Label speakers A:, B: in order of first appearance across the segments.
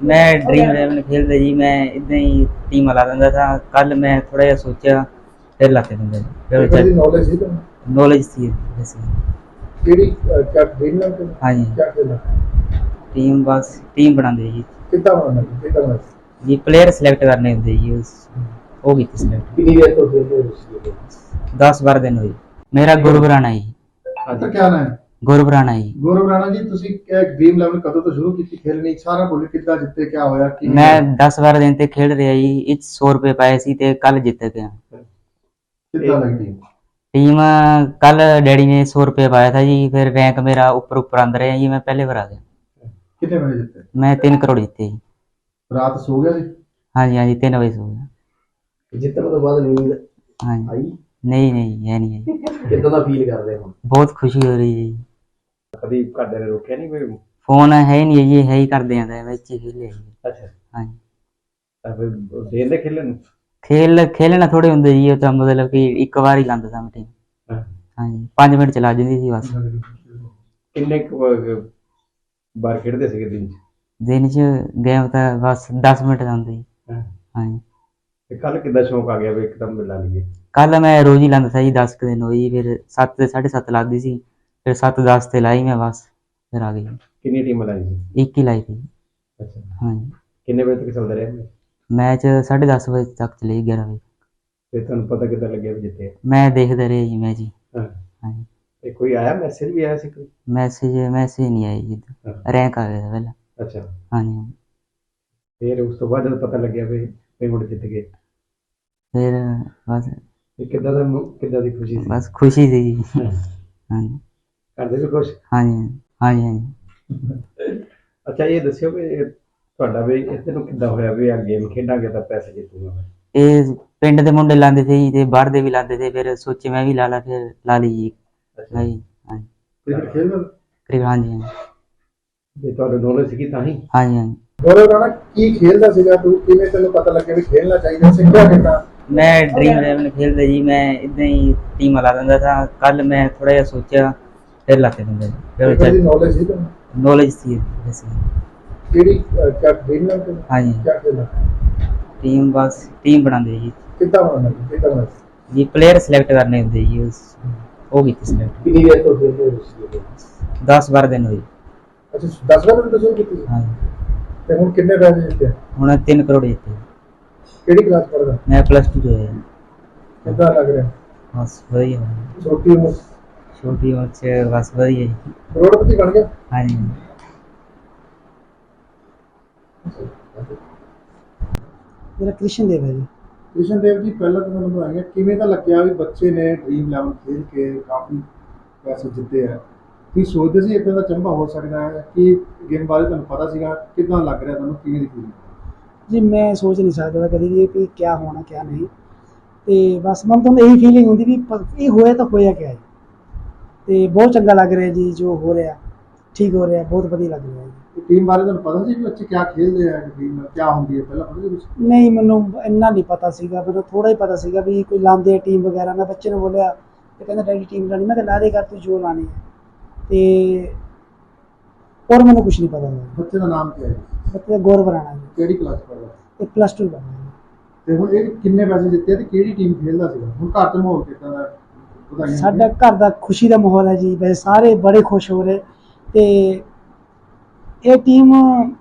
A: ਮੈਂ ਡ੍ਰੀਮ 11 ਖੇਲਦਾ ਜੀ ਮੈਂ ਇਦਾਂ ਹੀ ਟੀਮ ਲਾ ਦਿੰਦਾ ਥਾ ਕੱਲ ਮੈਂ ਥੋੜਾ ਜਿਹਾ ਸੋਚਿਆ ਫਿਰ ਲਾ ਕੇ ਦਿੰਦਾ ਜੀ।
B: ਨੌਲੇਜ ਸੀ ਤੁਹਾਨੂੰ
A: ਨੌਲੇਜ ਸੀ ਵੈਸੇ
B: ਕਿਹੜੀ ਕਿਆ ਡ੍ਰੀਮ ਨਾਲ ਕਿਆ
A: ਹਾਂਜੀ।
B: ਖੇਲਣਾ
A: ਟੀਮ ਬਸ ਟੀਮ ਬਣਾਉਂਦੇ ਜੀ।
B: ਕਿੱਦਾਂ ਬਣਾਉਣਾ
A: ਜੀ ਪਲੇਅਰ ਸਿਲੈਕਟ ਕਰਨੇ ਹੁੰਦੇ ਜੀ ਉਸ ਉਹ ਕੀਤੀ ਸਿਲੈਕਟ
B: ਕਿੰਨੀ ਦੇਰ ਤੋਂ ਖੇਡ ਰਹੇ ਹੋ ਤੁਸੀਂ?
A: 10 12 ਦਿਨ ਹੋਏ। ਮੇਰਾ ਗੁਰਬਰਾਣਾ ਜੀ।
B: ਅੱਛਾ ਕਿਆ ਨਾਮ ਹੈ?
A: ਗੁਰਬਰਾਣਾ ਜੀ।
B: ਗੌਰਵ ਰਾਣਾ ਜੀ ਤੁਸੀਂ ਡ੍ਰੀਮ ਲੈਵਲ ਕਦੋਂ ਤੋਂ ਸ਼ੁਰੂ ਕੀਤੀ ਖੇਲਣੀ ਸਾਰਾ ਬੋਲੀ ਕਿੱਦਾਂ ਜਿੱਤੇ ਕਿਆ ਹੋਇਆ ਕੀ
A: ਮੈਂ 10-12 ਦਿਨ ਤੇ ਖੇਡ ਰਿਹਾ ਜੀ ਇਹ 100 ਰੁਪਏ ਪਾਏ ਸੀ ਤੇ ਕੱਲ ਜਿੱਤ ਗਿਆ।
B: ਕਿੱਦਾਂ ਲੱਗਦੀ
A: ਟੀਮ ਕੱਲ ਡੈਡੀ ਨੇ 100 ਰੁਪਏ ਪਾਇਆ ਥਾ ਜੀ ਫਿਰ ਰੈਂਕ ਮੇਰਾ ਉੱਪਰ ਉੱਪਰ ਆਂਦ ਰਿਹਾ ਜੀ ਮੈਂ ਪਹਿਲੇ ਵਾਰ ਆ ਗਿਆ।
B: ਕਿੰਨੇ ਵਜੇ ਜਿੱਤੇ?
A: ਮੈਂ 3 ਕਰੋੜ ਜਿੱਤੇ ਜੀ।
B: ਰਾਤ ਸੋ ਗਿਆ ਸੀ?
A: ਹਾਂਜੀ ਹਾਂਜੀ 3 ਵਜੇ ਸੋ ਗਿਆ।
B: ਜਿੱਤਣ ਤੋਂ ਬਾਅਦ ਨੀਂਦ
A: ਹਾਂਜੀ।
B: ਆਈ?
A: ਨਹੀਂ ਨਹੀਂ ਇਹ ਨਹੀਂ ਹੈ
B: ਜੀ। ਦਾ ਫੀਲ ਕਰਦੇ ਹੋ?
A: ਬਹੁਤ ਖੁਸ਼ੀ ਹੋ ਰਹੀ ਹੈ ਜੀ।
B: ਕਦੀ ਘਰਦਿਆਂ ਨੇ ਰੋਕਿਆ ਨਹੀਂ ਕੋਈ?
A: ਫੋਨ ਹੈ ਨਹੀਂ ਜੀ ਹੈ ਹੀ ਕਰਦੇ ਆਂਦਾ ਵਿੱਚ ਹੀ ਲੈ
B: ਅੱਛਾ।
A: ਹਾਂਜੀ।
B: ਤਾਂ ਫਿਰ ਦੇਰ ਦੇ ਖੇਲਣ?
A: ਨੂੰ ਖੇਲ ਖੇਲਣਾ ਥੋੜੇ ਹੁੰਦੇ ਜੀ ਉਹ ਤਾਂ ਮਤਲਬ ਕਿ ਇੱਕ ਵਾਰ ਹੀ ਲਾਂਦਾ ਸਾਂ ਮਟੇ ਹਾਂ। ਹਾਂਜੀ 5 ਮਿੰਟ ਚਲਾ ਜਾਂਦੀ ਸੀ ਬਸ।
B: ਕਿੰਨੇ ਕੁ ਵਾਰ- ਵਾਰ ਖੇਡਦੇ ਸੀਗੇ ਦਿਨ ਚ?
A: ਦਿਨ 'ਚ ਗੇਮ ਤਾਂ ਬਸ 10 ਮਿੰਟ ਲਾਉਂਦਾ ਜੀ। ਹਾਂ। ਹਾਂਜੀ।
B: ਤੇ ਕੱਲ ਕਿੱਦਾਂ ਸ਼ੌਂਕ ਆ ਗਿਆ ਵੀ ਇੱਕਦਮ ਮਿਲਾ ਲਈਏ
A: ਕੱਲ ਮੈਂ ਰੋਜ਼ ਹੀ ਲਾਂਦਾ ਸੀ ਜੀ 10 ਕੁ ਦਿਨ ਹੋਈ ਫਿਰ 7 7:30 ਲੱਗਦੀ ਸੀ। ਫਿਰ 7 10 ਤੇ ਲਾਈ ਮੈਂ ਬਸ ਫਿਰ ਆ ਗਈ।
B: ਕਿੰਨੀ ਟੀਮ ਲਾਈ ਸੀ?
A: ਇੱਕ ਹੀ ਲਾਈ ਸੀ।
B: ਅੱਛਾ।
A: ਹਾਂਜੀ।
B: ਕਿੰਨੇ ਵਜੇ ਤੱਕ ਚੱਲਦਾ ਰਿਹਾ ਮੈਚ?
A: ਮੈਚ 11:30 ਵਜੇ ਤੱਕ ਚਲੇ 11 ਵਜੇ।
B: ਤੇ ਤੁਹਾਨੂੰ ਪਤਾ ਕਿੱਦਾਂ ਲੱਗਿਆ ਵੀ ਜਿੱਤੇ?
A: ਮੈਂ ਦੇਖਦਾ ਰਿਹਾ ਜੀ ਮੈਚ ਜੀ।
B: ਹਾਂ।
A: ਹਾਂਜੀ।
B: ਤੇ ਕੋਈ ਆਇਆ ਮੈਸੇਜ ਵੀ ਆਇਆ ਸੀ ਕੋਈ?
A: ਮੈਸੇਜ ਮੈਸੇਜ ਨਹੀਂ ਆਇਆ ਜੀ।
B: ਹਾਂ।
A: ਰੈਂਕ ਆ ਗਿਆ ਸੀ ਪਹਿਲਾਂ।
B: ਅੱਛਾ।
A: ਹਾਂਜੀ
B: ਫਿਰ ਉਸ ਤੋਂ ਬਾਅਦ ਜਦੋਂ ਪਤਾ ਲੱਗਿਆ ਵੀ ਵੀ ਮੁੰਡੇ ਜਿੱਤ ਗਏ?
A: ਫਿਰ ਬਸ
B: ਤੇ ਕਿੱਦਾਂ ਦਾ ਮੌ- ਕਿੱਦਾਂ ਦੀ ਖੁਸ਼ੀ ਸੀ?
A: ਬਸ ਖੁਸ਼ੀ ਸੀ ਜੀ
B: ਹਾਂ।
A: ਘਰ
B: ਦੇ ਵੀ ਖੁਸ਼?
A: ਹਾਂਜੀ ਹਾਂਜੀ ਹਾਂਜੀ।
B: ਅੱਛਾ ਇਹ ਦੱਸਿਓ ਵੀ ਤੁਹਾਡਾ ਵੀ ਇੱਥੇ ਨੂੰ ਕਿੱਦਾਂ ਹੋਇਆ ਵੀ ਆ ਗੇਮ ਖੇਡਾਂਗੇ ਤਾਂ ਪੈਸੇ ਜਿੱਤੂਗਾ ਮੈਂ
A: ਇਹ ਪਿੰਡ ਦੇ ਮੁੰਡੇ ਲਾਉਂਦੇ ਸੀ ਤੇ ਬਾਹਰ ਦੇ ਵੀ ਲਾਉਂਦੇ ਸੀ ਫਿਰ ਸੋਚੇ ਮੈਂ ਵੀ ਲਾ ਲਾ ਫਿਰ ਲਾ ਲਈ ਜੀ ਹਾਂਜੀ ਹਾਂਜੀ।
B: ਕ੍ਰਿਕਟ ਜੇ ਤੁਹਾਡੇ ਨੌਲੇਜ ਸੀਗੀ ਤਾਂ ਹੀ?
A: ਹਾਂਜੀ ਹਾਂਜੀ।
B: ਹੋਰ ਰਾਣਾ ਕੀ ਖੇਲਦਾ ਸੀਗਾ ਤੂੰ? ਕਿਵੇਂ ਤੈਨੂੰ ਪਤਾ ਲੱਗਿਆ ਵੀ ਖੇਲਣਾ ਚਾਹੀਦਾ ਸਿੱਖਿਆ ਕਿੱਦਾਂ
A: ਮੈਂ ਡ੍ਰੀਮ 11 ਖੇਡਦਾ ਜੀ ਮੈਂ ਇਦਾਂ ਹੀ ਟੀਮ ਲਾ ਦਿੰਦਾ ਤਾਂ ਕੱਲ ਮੈਂ ਥੋੜਾ ਜਿਹਾ ਸੋਚਿਆ ਡੇਢ ਲੱਖ
B: ਦੇ
A: ਬੰਦੇ
B: ਨੌਲੇਜ ਸੀ ਤੁਹਾਨੂੰ?
A: ਨੌਲੇਜ ਸੀ ਵੈਸੇ
B: ਕਿਹੜੀ ਚੱਕ ਦੇਣ ਲੱਗ
A: ਹਾਂਜੀ। ਚੱਕ
B: ਦੇਣ
A: ਟੀਮ ਬਸ ਟੀਮ ਬਣਾਉਂਦੇ ਜੀ।
B: ਕਿੱਦਾਂ ਬਣਾਉਂਦੇ ਕਿੱਦਾਂ ਬਣਾਉਂਦੇ
A: ਜੀ? ਪਲੇਅਰ ਸਿਲੈਕਟ ਕਰਨੇ ਹੁੰਦੇ ਜੀ ਉਸ ਉਹ ਕੀਤੀ ਸਿਲੈਕਟ
B: ਕਿੰਨੀ ਦੇਰ ਤੋਂ ਖੇਡ ਰਹੇ ਸੀ
A: 10 12 ਦਿਨ ਹੋਏ।
B: ਅੱਛਾ 10 12 ਦਿਨ ਤੁਸੀਂ ਕੀਤੀ?
A: ਹਾਂਜੀ।
B: ਤੇ ਹੁਣ ਕਿੰਨੇ ਪੈਸੇ ਦਿੱਤੇ
A: ਹੁਣ 3 ਕਰੋੜ ਦਿੱਤੇ
B: ਕਿਹੜੀ ਕਲਾਸ ਪੜਦਾ
A: ਮੈਂ ਪਲੱਸ 2 ਚ ਹੋਇਆ।
B: ਕਿੱਦਾਂ ਲੱਗ ਰਿਹਾ?
A: ਬਸ ਵਧੀਆ।
B: ਛੋਟੀ ਉਮਰ।
A: ਛੋਟੀ ਉਮਰ ਚ ਬਸ ਵਧੀਆ ਜੀ।
B: ਕਰੋੜਪਤੀ ਬਣ ਗਿਆ?
A: ਹਾਂਜੀ।
C: ਮੇਰਾ ਕ੍ਰਿਸ਼ਨ ਦੇਵ ਜੀ।
B: ਕ੍ਰਿਸ਼ਨ ਦੇਵ ਜੀ ਪਹਿਲਾਂ ਤਾਂ ਤੁਹਾਨੂੰ ਬਣਾਇਆ ਕਿਵੇਂ ਤਾਂ ਲੱਗਿਆ ਵੀ ਬੱਚੇ ਨੇ ਡ੍ਰੀਮ 11 ਖੇਡ ਕੇ ਕਾਫੀ ਪੈਸੇ ਜਿੱਤੇ ਆ। ਕੀ ਸੋਚਦੇ ਸੀ ਇਦਾਂ ਦਾ ਚੰਬਾ ਹੋ ਸਕਦਾ ਹੈ? ਕਿ ਗੇਮ ਬਾਰੇ ਤੁਹਾਨੂੰ ਪਤਾ ਸੀਗਾ? ਕਿਦਾਂ ਲੱਗ ਰਿਹਾ ਤੁਹਾਨੂੰ? ਕਿਵੇਂ ਦੀ ਫੀਲਿੰਗ
C: ਜੀ ਮੈਂ ਸੋਚ ਨਹੀਂ ਸਕਦਾ ਕਦੇ ਵੀ ਕਿ ਕੀ ਹੋਣਾ ਕਿਆ ਨਹੀਂ। ਤੇ ਬਸ ਮਨ ਤੋਂ ਇਹੀ ਫੀਲਿੰਗ ਹੁੰਦੀ ਵੀ ਇਹ ਹੋਇਆ ਤਾਂ ਹੋਇਆ ਕਿਆ ਤੇ ਬਹੁਤ ਚੰਗਾ ਲੱਗ ਰਿਹਾ ਜੀ ਜੋ ਹੋ ਰਿਹਾ। ਠੀਕ ਹੋ ਰਿਹਾ ਬਹੁਤ ਵਧੀਆ ਲੱਗ ਰਿਹਾ ਜੀ।
B: ਟੀਮ ਬਾਰੇ ਤੁਹਾਨੂੰ ਪਤਾ ਸੀ ਵੀ ਬੱਚੇ ਕਿਆ ਖੇਡਦੇ ਆ ਟੀਮ ਕੀ ਹੁੰਦੀ ਹੈ ਪਹਿਲਾਂ ਪਤਾ ਸੀ ਕੁਛ?
C: ਨਹੀਂ ਮੈਨੂੰ ਇੰਨਾ ਨਹੀਂ ਪਤਾ ਸੀਗਾ ਮੈਨੂੰ ਥੋੜਾ ਹੀ ਪਤਾ ਸੀਗਾ ਵੀ ਕੋਈ ਲਾਉਂਦੇ ਟੀਮ ਵਗੈਰਾ। ਮੈਂ ਬੱਚੇ ਨੂੰ ਬੋਲਿਆ ਤੇ ਕਹਿੰਦਾ ਡੈਡੀ ਟੀਮ ਲਾਣੀ ਮੈਂ ਕਿਹਾ ਲਾ ਦੇ ਕਰ ਤੂੰ ਜੋ ਲਾਣੀ ਹੈ ਤੇ ਹੋਰ ਮੈਨੂੰ ਕੁਝ ਨਹੀਂ ਪਤਾ ਸੀ
B: ਬੱਚੇ ਦਾ ਨਾਮ ਕੀ ਹੈ?
C: ਬੱਚੇ ਦਾ ਗੌਰਵ ਰਾਣਾ ਜੀ।
B: ਕਿਹੜੀ ਕਲਾਸ ਪੜਦਾ
C: ਇਹ ਪਲੱਸ 2 ਕਰਨਾ ਜੀ
B: ਤੇ ਹੁਣ ਇਹ ਕਿੰਨੇ ਪੈਸੇ ਜਿੱਤੇ ਆ ਤੇ ਕਿਹੜੀ ਟੀਮ ਖੇਡਦਾ ਸੀਗਾ? ਹੁਣ ਘਰ ਚ ਮਾਹੌਲ ਕਿੱਦਾਂ ਦਾ?
C: ਸਾਡਾ ਘਰ ਦਾ ਖੁਸ਼ੀ ਦਾ ਮਾਹੌਲ ਹੈ ਜੀ ਵੈਸੇ ਸਾਰੇ ਬੜੇ ਖੁਸ਼ ਹੋ ਰਹੇ ਤੇ ਇਹ ਟੀਮ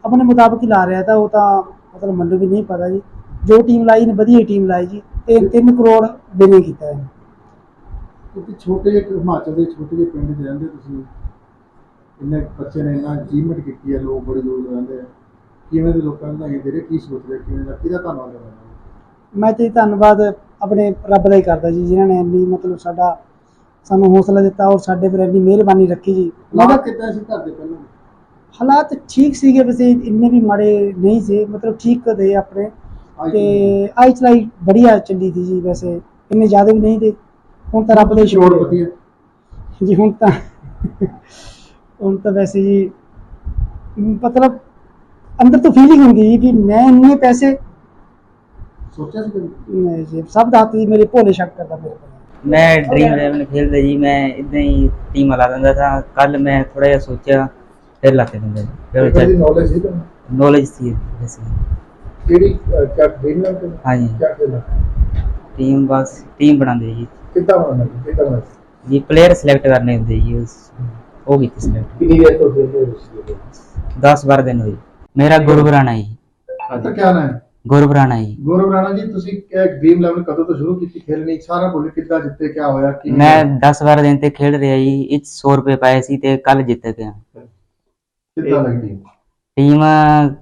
C: ਆਪਣੇ ਮੁਤਾਬਕ ਹੀ ਲਾ ਰਿਹਾ ਤਾਂ ਉਹ ਤਾਂ ਮਤਲਬ ਮੈਨੂੰ ਵੀ ਨਹੀਂ ਪਤਾ ਜੀ। ਜੋ ਟੀਮ ਲਾਈ ਨੇ ਵਧੀਆ ਟੀਮ ਲਾਈ ਜੀ ਤੇ 3 ਕਰੋੜ ਬਿਲਿੰਗ ਕੀਤਾ ਹੈ।
B: ਕਿਉਂਕਿ ਛੋਟੇ ਜਿਹੇ ਹਿਮਾਚਲ ਦੇ ਛੋਟੇ ਜਿਹੇ ਪਿੰਡ 'ਚ ਰਹਿੰਦੇ ਤੁਸੀਂ ਇੰਨੇ ਬੱਚੇ ਨੇ ਇੰਨਾ ਅਚੀਵਮੈਂਟ ਕੀਤੀ ਹੈ ਲੋਕ ਬੜੇ ਦੂਰ ਰਹਿੰਦੇ ਆ। ਕਿਵੇਂ ਦੇ ਲੋਕਾਂ ਨੂੰ ਦੇ ਰਹੇ ਕੀ ਸੋਚ ਰਹੇ ਕਿਵੇਂ ਦਾ ਕਿਹਦਾ ਧੰਨਵਾਦ ਕਰਨਾ?
C: ਮੈਂ ਤੇ ਧੰਨਵਾਦ ਆਪਣੇ ਰੱਬ ਦਾ ਹੀ ਕਰਦਾ ਜੀ ਜਿਨ੍ਹਾਂ ਨੇ ਇੰਨੀ ਮਤਲਬ ਸਾਡਾ ਸਾਨੂੰ ਹੌਸਲਾ ਦਿੱਤਾ ਔਰ ਸਾਡੇ ਪਰ ਇੰਨੀ ਮਿਹਰਬਾਨੀ ਰੱਖੀ ਜੀ। ਮੈਂ
B: ਲਾਗਾ
C: ਤਾਂ
B: ਕਿੱਦਾਂ ਸੀ ਘਰ ਦੇ ਪਹਿਲਾਂ?
C: ਹਾਲਾਤ ਠੀਕ ਸੀਗੇ ਵੈਸੇ ਇੰਨੇ ਵੀ ਮਾੜੇ ਨਹੀਂ ਸੀ ਮਤਲਬ ਠੀਕ ਦੇ ਆਪਣੇ। ਤੇ ਆਈ ਚਲਾਈ ਬੜੀਆ ਚੱਲੀ ਸੀ ਜੀ ਵੈਸੇ ਇੰਨੇ ਜ਼ਿਆਦਾ ਵੀ ਨਹੀਂ ਤੇ ਹੁਣ ਤਾਂ ਰੱਬ ਦੇ
B: ਕਰੋੜਪਤੀ ਹੈ।
C: ਜੀ ਹੁਣ ਤਾਂ ਹੁਣ ਤਾਂ ਵੈਸੇ ਜੀ ਮਤਲਬ ਅੰਦਰ ਤੋਂ ਫੀਲਿੰਗ ਹੁੰਦੀ ਜੀ ਕਿ ਮੈਂ ਇੰਨੇ ਪੈਸੇ
B: ਸੋਚਿਆ ਸੀ ਕਦੇ
C: ਨਹੀਂ ਜੀ ਸਭ ਦਾ ਹੱਥ ਜੀ ਮੇਰੇ ਭੋਲੇ ਸ਼ੱਕ ਕਰਦਾ ਮੇਰੇ ਕੋਲ
A: मैं ड्रीम इलेवन खेलता जी मैं इतना ही टीम ला दिंदा था कल मैं थोड़ा जिहा सोचा ਫਿਰ ਲਾਤੇ ਦਿੰਦੇ ਜੀ ਫਿਰ
B: ਇਹਦੀ ਨੌਲੇਜ ਸੀ ਤੁਹਾਨੂੰ
A: ਨੌਲੇਜ ਸੀ ਵੈਸੇ
B: ਕਿਹੜੀ ਅਹ, ਕਿਆ ਡ੍ਰੀਮ ਨਾਲ ਕਿ
A: ਹਾਂਜੀ
B: ਕਿਆ ਖੇਲਣਾ
A: ਟੀਮ ਬਸ ਟੀਮ ਬਣਾਉਂਦੇ ਜੀ
B: ਕਿੱਦਾਂ ਬਣਾਉਣਾ ਕਿੱਦਾਂ ਬਣਾਉਣਾ
A: ਜੀ ਪਲੇਅਰ ਸਿਲੈਕਟ ਕਰਨੇ ਹੁੰਦੇ ਜੀ ਉਸ ਉਹ ਕੀਤੀ ਸਿਲੈਕਟ
B: ਕਿੰਨੀ ਦੇਰ ਤੋਂ ਖੇਡਦੇ ਹੋ ਤੁਸੀਂ
A: 10 12 ਦਿਨ ਹੋਏ ਮੇਰਾ ਗੁਰੂ ਰਾਣਾ ਜੀ
B: ਤਾਂ ਕਿਆ ਨਾਮ ਹੈ
A: ਗੁਰਬ ਰਾਣਾ ਜੀ।
B: ਗੌਰਵ ਰਾਣਾ ਜੀ ਤੁਸੀਂ ਡ੍ਰੀਮ ਲੈਵਲ ਕਦੋਂ ਤੋਂ ਸ਼ੁਰੂ ਕੀਤੀ ਖੇਲਣੀ ਸਾਰਾ ਬੋਲੇ ਕਿੱਦਾਂ ਜਿੱਤੇ ਕਿਆ ਹੋਇਆ ਕੀ
A: ਮੈਂ 10-12 ਦਿਨ ਤੇ ਖੇਡ ਰਿਹਾ ਜੀ ਇਹ 100 ਰੁਪਏ ਪਾਏ ਸੀ ਤੇ ਕੱਲ ਜਿੱਤ ਗਿਆ
B: ਕਿੱਦਾਂ ਲੱਗਦੀ
A: ਟੀਮ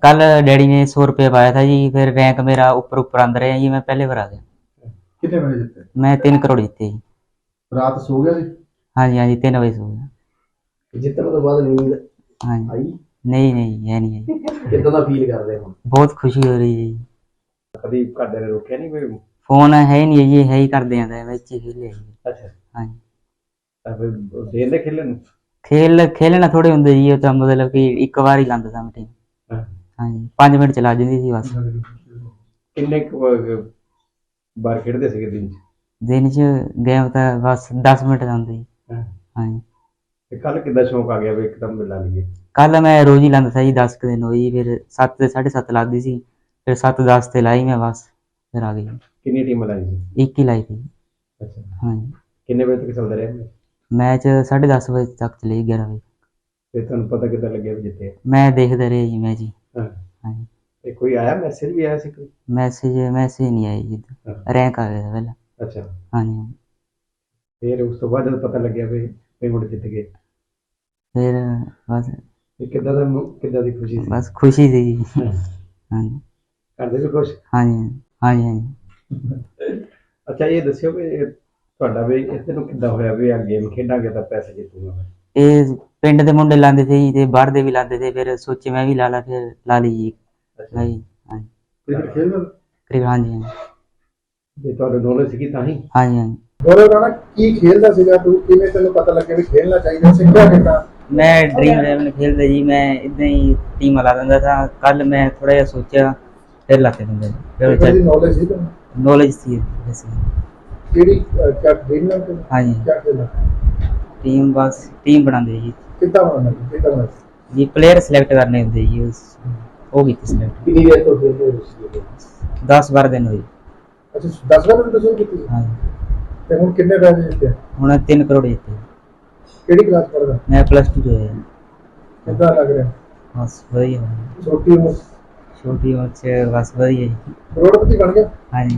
A: ਕੱਲ ਡੈਡੀ ਨੇ 100 ਰੁਪਏ ਪਾਇਆ ਥਾ ਜੀ ਫਿਰ ਰੈਂਕ ਮੇਰਾ ਉੱਪਰ ਉੱਪਰ ਆਂਦ ਰਿਹਾ ਜੀ ਮੈਂ ਪਹਿਲੇ ਵਾਰ ਆ ਗਿਆ।
B: ਕਿੰਨੇ ਵਜੇ ਜਿੱਤੇ?
A: ਮੈਂ 3 ਕਰੋੜ ਜਿੱਤੇ ਜੀ।
B: ਰਾਤ ਸੋ ਗਿਆ ਸੀ?
A: ਹਾਂਜੀ ਹਾਂਜੀ 3 ਵਜੇ ਸੋ ਗਿਆ।
B: ਜਿੱਤਣ ਤੋਂ ਬਾਅਦ ਨੀਂਦ ਆਈ?
A: ਨਹੀਂ ਨਹੀਂ ਇਹ ਨਹੀਂ
B: ਹੈ ਦਾ ਫੀਲ ਕਰਦੇ ਹੋ
A: ਬਹੁਤ ਖੁਸ਼ੀ ਹੋ ਰਹੀ ਹੈ ਜੀ।
B: ਕਦੀ ਘਰਦਿਆਂ ਨੇ ਰੋਕਿਆ ਨਹੀਂ ਕੋਈ?
A: ਫੋਨ ਹੈ ਹੀ ਨਹੀਂ ਜੀ ਹੈ ਹੀ ਕਰਦੇ ਆਂਦਾ ਵਿੱਚ ਹੀ ਖੇਲੇ
B: ਅੱਛਾ।
A: ਹਾਂਜੀ।
B: ਤਾਂ ਫਿਰ ਦੇਰ ਦੇ ਖੇਲਣ?
A: ਖੇਲ ਖੇਲਣਾ ਥੋੜੇ ਹੁੰਦੇ ਜੀ ਉਹ ਤਾਂ ਮਤਲਬ ਕਿ ਇੱਕ ਵਾਰ ਹੀ ਲਾਂਦਾ ਸਾਂ ਮਟੇ ਹਾਂਜੀ 5 ਮਿੰਟ ਚਲਾ ਜਾਂਦੀ ਸੀ ਬਸ।
B: ਕਿੰਨੇ ਕੁ, ਅਹ, ਵਾਰ ਖੇਡਦੇ ਸੀਗੇ ਦਿਨ ਚ?
A: ਦਿਨ 'ਚ ਗੇਮ ਤਾਂ ਬਸ 10 ਮਿੰਟ ਲਾਉਂਦੇ ਜੀ ਹਾਂ। ਹਾਂਜੀ।
B: ਤੇ ਕੱਲ ਕਿੱਦਾਂ ਸ਼ੌਂਕ ਆ ਗਿਆ ਵੀ ਇੱਕਦਮ ਮਿਲਾ ਲਈਏ?
A: ਕੱਲ ਮੈਂ ਰੋਜ਼ ਹੀ ਲਾਂਦਾ ਸੀ ਜੀ 10 ਕੁ ਦਿਨ ਹੋਈ ਫਿਰ 7 ਤੇ 7:30 ਲੱਗਦੀ ਸੀ। ਫਿਰ 7 10 ਤੇ ਲਾਈ ਮੈਂ ਬਸ ਫਿਰ ਆ ਗਈ।
B: ਕਿੰਨੀ ਟੀਮ ਲਾਈ ਸੀ?
A: ਇੱਕ ਹੀ ਲਾਈ ਸੀ।
B: ਅੱਛਾ।
A: ਹਾਂਜੀ।
B: ਕਿੰਨੇ ਵਜੇ ਤੱਕ ਚੱਲਦਾ ਰਿਹਾ ਮੈਚ?
A: ਮੈਚ 10:30 ਵਜੇ ਤੱਕ ਚਲੀ 11 ਵਜੇ
B: ਤੇ ਤੁਹਾਨੂੰ ਪਤਾ ਕਿੱਦਾਂ ਲੱਗਿਆ ਵੀ ਜਿੱਤੇ?
A: ਮੈਂ ਦੇਖਦਾ ਰਿਹਾ ਜੀ ਮੈਚ ਜੀ।
B: ਹਾਂ।
A: ਹਾਂਜੀ।
B: ਤੇ ਕੋਈ ਆਇਆ ਮੈਸੇਜ ਵੀ ਆਇਆ ਸੀ ਕੋਈ?
A: ਮੈਸੇਜ ਮੈਸੇਜ ਨਹੀਂ ਆਇਆ ਜੀ
B: ਹਾਂ।
A: ਰੈਂਕ ਆ ਗਿਆ ਪਹਿਲਾਂ।
B: ਅੱਛਾ।
A: ਹਾਂਜੀ।
B: ਫਿਰ ਉਸ ਤੋਂ ਬਾਅਦ ਜਦੋਂ ਪਤਾ ਲੱਗਿਆ ਵੀ ਵੀ ਮੁੜ ਜਿੱਤ ਗਏ?
A: ਫਿਰ ਬਸ
B: ਤੇ ਕਿੱਦਾਂ ਦਾ ਮੌ- ਕਿੱਦਾਂ ਦੀ ਖੁਸ਼ੀ ਸੀ?
A: ਬਸ ਖੁਸ਼ੀ ਸੀ ਜੀ।
B: ਹਾਂ।
A: ਹਾਂਜੀ।
B: ਕਰਦੇ ਵੀ ਖੁਸ਼
A: ਹਾਂਜੀ ਹਾਂਜੀ ਹਾਂਜੀ।
B: ਅੱਛਾ ਇਹ ਦੱਸਿਓ ਵੀ ਤੁਹਾਡਾ ਵੀ ਇੱਥੇ ਨੂੰ ਕਿੱਦਾਂ ਹੋਇਆ ਵੀ ਆ ਗੇਮ ਖੇਡਾਂਗੇ ਤਾਂ ਪੈਸੇ ਜਿੱਤੂਗਾ ਮੈਂ?
A: ਇਹ ਪਿੰਡ ਦੇ ਮੁੰਡੇ ਲਾਉਂਦੇ ਸੀ ਤੇ ਬਾਹਰ ਦੇ ਵੀ ਲਾਉਂਦੇ ਸੀ ਫਿਰ ਸੋਚੇ ਮੈਂ ਵੀ ਲਾ ਲਾ ਫਿਰ ਲਾ ਲਈ ਜੀ।
B: ਅੱਛਾ।
A: ਹਾਂਜੀ ਹਾਂਜੀ।
B: ਕ੍ਰਿਕਟ ਖੇਡਦਾ
A: ਕਰੀਬ ਹਾਂਜੀ ਹਾਂਜੀ।
B: ਜੇ ਤੁਹਾਡੇ ਨੌਲੇਜ ਸੀਗੀ ਤਾਂ ਹੀ?
A: ਹਾਂਜੀ ਹਾਂਜੀ।
B: ਗੌਰਵ ਰਾਣਾ ਕੀ ਖੇਲਦਾ ਸੀਗਾ ਤੂੰ? ਕਿਵੇਂ ਤੈਨੂੰ ਪਤਾ ਲੱਗਿਆ ਵੀ ਖੇਲਣਾ ਚਾਹੀਦਾ ਸਿੱਖਿਆ ਕਿੱਦਾਂ?
A: ਮੈਂ ਡ੍ਰੀਮ 11 ਖੇਲਦਾ ਜੀ ਮੈਂ ਇਦਾਂ ਹੀ ਟੀਮ ਲਾ ਦਿੰਦਾ था ਕੱਲ ਮੈਂ ਥੋੜਾ ਜਿਹਾ ਸੋਚਿਆ ਫਿਰ ਲਾਤੇ ਦਿੰਦੇ ਜੀ ਫਿਰ
B: ਇਹਦੀ ਨੌਲੇਜ ਸੀ ਤੈਨੂੰ
A: ਨੌਲੇਜ ਸੀ ਵੈਸੇ
B: ਕਿਹੜੀ ਕਿਆ ਡ੍ਰੀਮ ਨਾਲ
A: ਹਾਂਜੀ।
B: ਕਿਆ ਖੇਲਣਾ
A: ਟੀਮ ਬਸ ਟੀਮ ਬਣਾਉਂਦੇ ਜੀ।
B: ਕਿੱਦਾਂ ਬਣਾਉਣਾ ਕਿੱਦਾਂ ਬਣਾਉਣਾ
A: ਜੀ ਪਲੇਅਰ ਸਿਲੈਕਟ ਕਰਨੇ ਹੁੰਦੇ ਜੀ ਉਸ। ਉਹ ਕੀਤੀ ਸਿਲੈਕਟ
B: ਕਿੰਨੀ ਦੇਰ ਤੋਂ ਖੇਡਦੇ ਹੋ ਤੁਸੀਂ
A: 10 12 ਦਿਨ ਹੋਏ।
B: ਅੱਛਾ 10 ਵਾਰ ਤੋਂ ਸ਼ੁਰੂ ਕੀਤੀ?
A: ਹਾਂਜੀ।
B: ਤੇ ਹੁਣ ਕਿੰਨੇ ਪੈਸੇ ਜਿੱਤੇ
A: ਹੁਣ 3 ਕਰੋੜ ਜਿੱਤੇ।
B: ਕਿਹੜੀ ਕਲਾਸ ਪੜਦਾ
A: ਮੈਂ ਪਲੱਸ 2 ਚ ਹੋਇਆ ਜੀ।
B: ਕਿੱਦਾਂ ਲੱਗ ਰਿਹਾ?
A: ਬਸ ਵਧੀਆ।
B: ਛੋਟੀ ਉਮਰ।
A: ਛੋਟੀ ਉਮਰ ਚ ਬਸ ਵਧੀਆ ਜੀ।
B: ਕਰੋੜਪਤੀ ਬਣ ਗਿਆ?
A: ਹਾਂਜੀ।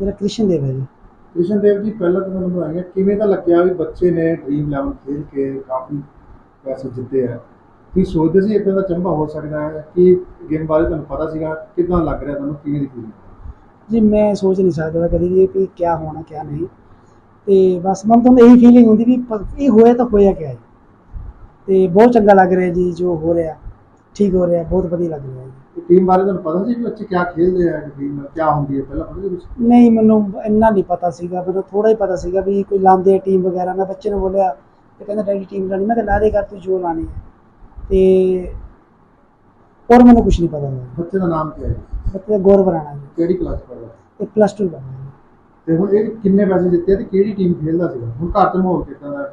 C: ਮੇਰਾ ਕ੍ਰਿਸ਼ਨ ਦੇਵ ਹੈ ਜੀ।
B: ਕ੍ਰਿਸ਼ਨ ਦੇਵ ਜੀ ਪਹਿਲਾਂ ਤਾਂ ਮੈਨੂੰ ਬਣਾਇਆ ਕਿਵੇਂ ਤਾਂ ਲੱਗਿਆ ਵੀ ਬੱਚੇ ਨੇ ਡ੍ਰੀਮ 11 ਖੇਡ ਕੇ ਕਾਫੀ ਪੈਸੇ ਜਿੱਤੇ ਆ? ਕੀ ਸੋਚਦੇ ਸੀ ਇਦਾਂ ਦਾ ਚੰਬਾ ਹੋ ਸਕਦਾ ਹੈ ਕਿ ਗੇਮ ਬਾਰੇ ਤੁਹਾਨੂੰ ਪਤਾ ਸੀਗਾ? ਕਿਦਾਂ ਲੱਗ ਰਿਹਾ ਤੁਹਾਨੂੰ? ਕਿਵੇਂ ਦੀ ਫੀਲਿੰਗ
C: ਜੀ ਮੈਂ ਸੋਚ ਨਹੀਂ ਸਕਦਾ ਕਦੀ ਵੀ ਕਿ ਕੀ ਹੋਣਾ ਕੀ ਨਹੀਂ। ਤੇ ਬਸ ਮਨ ਤੋਂ ਇਹੀ ਫੀਲਿੰਗ ਹੁੰਦੀ ਵੀ ਪ- ਇਹ ਹੋਇਆ ਤਾਂ ਹੋਇਆ ਕਿਆ ਹੈ। ਤੇ ਬਹੁਤ ਚੰਗਾ ਲੱਗ ਰਿਹਾ ਜੀ ਜੋ ਹੋ ਰਿਹਾ। ਠੀਕ ਹੋ ਰਿਹਾ ਬਹੁਤ ਵਧੀਆ ਲੱਗ ਰਿਹਾ ਜੀ।
B: ਟੀਮ ਬਾਰੇ ਤੁਹਾਨੂੰ ਪਤਾ ਸੀ ਵੀ ਬੱਚੇ ਕਿਆ ਖੇਡਦੇ ਆ ਟੀਮ ਕਿਆ ਹੁੰਦੀ ਹੈ ਪਹਿਲਾਂ ਪਤਾ ਸੀ ਕੁਛ?
C: ਨਹੀਂ ਮੈਨੂੰ ਇੰਨਾ ਨਹੀਂ ਪਤਾ ਸੀਗਾ ਮੈਨੂੰ ਥੋੜਾ ਹੀ ਪਤਾ ਸੀਗਾ ਵੀ ਕੋਈ ਲਾਉਂਦੇ ਆ ਟੀਮ ਵਗੈਰਾ। ਮੈਂ ਬੱਚੇ ਨੂੰ ਬੋਲਿਆ ਤੇ ਕਹਿੰਦਾ ਡੈਡੀ ਟੀਮ ਲਾਣੀ ਮੈਂ ਕਿਹਾ ਲਾ ਦੇ ਕਰ ਤੂੰ ਜੋ ਲਾਣੀ ਹੈ। ਤੇ ਹੋਰ ਮੈਨੂੰ ਕੁਝ ਨਹੀਂ ਪਤਾ ਸੀ
B: ਬੱਚੇ ਦਾ ਨਾਮ ਕੀ ਹੈ?
C: ਬੱਚੇ ਦਾ ਗੌਰਵ ਰਾਣਾ ਜੀ।
B: ਕਿਹੜੀ ਕਲਾਸ ਪੜਦਾ
C: ਇਹ ਪਲੱਸ 2 ਕਰਨਾ ਜੀ
B: ਤੇ ਹੁਣ ਇਹ ਕਿੰਨੇ ਪੈਸੇ ਆ ਤੇ ਕਿਹੜੀ ਟੀਮ ਖੇਡਦਾ ਸੀਗਾ? ਹੁਣ ਘਰ ਚ ਮਾਹੌਲ ਕਿੱਦਾਂ ਦਾ?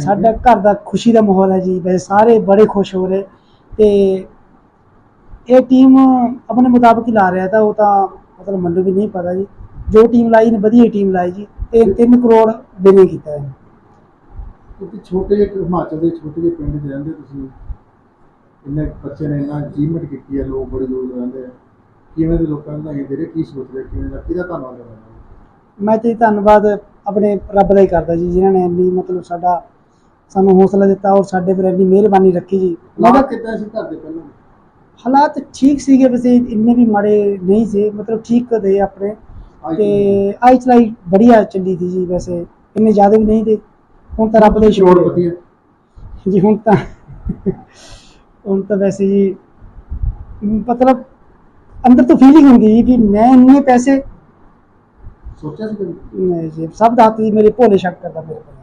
C: ਸਾਡਾ ਘਰ ਦਾ ਖੁਸ਼ੀ ਦਾ ਮਾਹੌਲ ਹੈ ਜੀ ਵੈਸੇ ਸਾਰੇ ਬੜੇ ਖੁਸ਼ ਹੋ ਰਹੇ ਤੇ ਇਹ ਟੀਮ ਆਪਣੇ ਮੁਤਾਬਕ ਹੀ ਲਾ ਰਿਹਾ ਤਾਂ ਉਹ ਤਾਂ ਮਤਲਬ ਮੈਨੂੰ ਵੀ ਨਹੀਂ ਪਤਾ ਜੀ। ਜੋ ਟੀਮ ਲਾਈ ਨੇ ਵਧੀਆ ਟੀਮ ਲਾਈ ਜੀ ਤੇ 3 ਕਰੋੜ ਬਿਲਿੰਗ ਕੀਤਾ ਹੈ।
B: ਕਿਉਂਕਿ ਛੋਟੇ ਜਿਹੇ ਹਿਮਾਚਲ ਦੇ ਛੋਟੇ ਜਿਹੇ ਪਿੰਡ 'ਚ ਰਹਿੰਦੇ ਤੁਸੀਂ ਇੰਨੇ ਬੱਚੇ ਨੇ ਇੰਨਾ ਅਚੀਵਮੈਂਟ ਕੀਤੀ ਹੈ ਲੋਕ ਬੜੇ ਦੂਰ ਰਹਿੰਦੇ ਆ। ਕਿਵੇਂ ਦੇ ਲੋਕਾਂ ਨੂੰ ਦੇ ਰਹੇ ਕੀ ਸੋਚਦੇ ਕਿਵੇਂ ਦਾ ਕਿਹਦਾ ਧੰਨਵਾਦ ਕਰਨਾ?
C: ਮੈਂ ਤੇ ਧੰਨਵਾਦ ਆਪਣੇ ਰੱਬ ਦਾ ਹੀ ਕਰਦਾ ਜੀ ਜਿਨ੍ਹਾਂ ਨੇ ਇੰਨੀ ਮਤਲਬ ਸਾਡਾ ਸਾਨੂੰ ਹੌਸਲਾ ਦਿੱਤਾ ਔਰ ਸਾਡੇ ਪਰ ਇੰਨੀ ਮਿਹਰਬਾਨੀ ਰੱਖੀ ਜੀ। ਮੈਂ
B: ਲਾਦਾ ਕਿੱਦਾਂ ਸੀ ਘਰ ਦੇ ਪਹਿਲਾਂ?
C: ਹਾਲਾਤ ਠੀਕ ਸੀਗੇ ਵੈਸੇ ਇੰਨੇ ਵੀ ਮਾੜੇ ਨਹੀਂ ਸੀ ਮਤਲਬ ਠੀਕ ਦੇ ਆਪਣੇ। ਤੇ ਆਈ ਚਲਾਈ ਬੜੀਆ ਚੱਲੀ ਸੀ ਜੀ ਵੈਸੇ ਇੰਨੇ ਜ਼ਿਆਦਾ ਵੀ ਨਹੀਂ ਤੇ ਹੁਣ ਤਾਂ ਰੱਬ ਦਾ ਹੈ ਹੈ ਜੀ ਹੁਣ ਤਾਂ ਹੁਣ ਤਾਂ ਵੈਸੇ ਜੀ ਮਤਲਬ ਅੰਦਰ ਤੋਂ ਫੀਲਿੰਗ ਹੁੰਦੀ ਜੀ ਕਿ ਮੈਂ ਇੰਨੇ ਪੈਸੇ
B: ਸੋਚਿਆ ਸੀ ਕਦੇ?
C: ਨਹੀਂ ਜੀ ਸਭ ਦਾਤੀ ਹੱਥ ਮੇਰੇ ਭੋਲੇ ਸ਼ੱਕ ਕਰਦਾ ਮੇਰੇ ਕੋਲ।